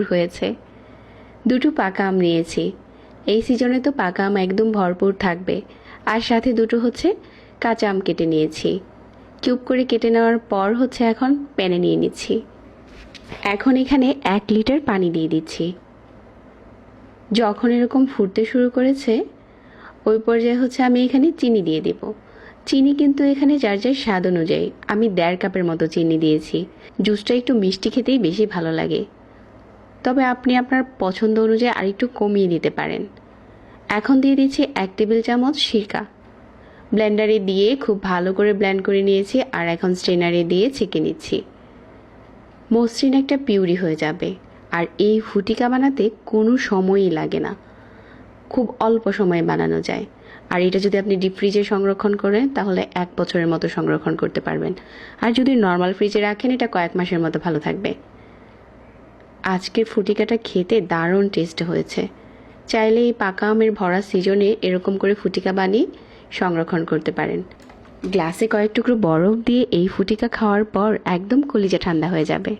ভরপুর হয়েছে। দুটো পাকা আম নিয়েছি। এই সিজনে তো পাকা আম একদম ভরপুর থাকবে। আর সাথে দুটো হচ্ছে কাঁচা আম কেটে নিয়েছি। চুপ করে কেটে নেওয়ার পর হচ্ছে এখন প্যানে নিয়ে নিচ্ছি। এখন এখানে এক লিটার পানি দিয়ে দিচ্ছি। যখন এরকম ফুটতে শুরু করেছে, ওই পর্যায়ে হচ্ছে আমি এখানে চিনি দিয়ে দেব। চিনি কিন্তু এখানে যার যার স্বাদ অনুযায়ী আমি দেড় কাপের মতো চিনি দিয়েছি। জুসটা একটু মিষ্টি খেতেই বেশি ভালো লাগে। তবে আপনি আপনার পছন্দ অনুযায়ী আরেকটু কমিয়ে দিতে পারেন। এখন দিয়ে দিচ্ছি এক টেবিল চামচ সিরকা। ব্লেন্ডারে দিয়ে খুব ভালো করে ব্লেন্ড করে নিয়েছি আর এখন স্ট্রেনারে দিয়ে ছেঁকে নিচ্ছি। মসৃণ একটা পিউরি হয়ে যাবে আর এই ফুটিকা বানাতে কোনো সময়ই লাগে না। খুব অল্প সময়ে বানানো যায়। আর এটা যদি আপনি ডিপ ফ্রিজে সংরক্ষণ করেন, তাহলে এক বছরের মতো সংরক্ষণ করতে পারবেন। আর যদি নর্মাল ফ্রিজে রাখেন, এটা কয়েক মাসের মতো ভালো থাকবে। আজকের ফুটিকাটা খেতে দারুণ টেস্ট হয়েছে। চাইলে এই পাকা আমের ভরা সিজনে এরকম করে ফুটিকা বানিয়ে সংরক্ষণ করতে পারেন। গ্লাসে কয়েক টুকরো বরফ দিয়ে এই ফুটিকা খাওয়ার পর একদম কলিজা ঠান্ডা হয়ে যাবে।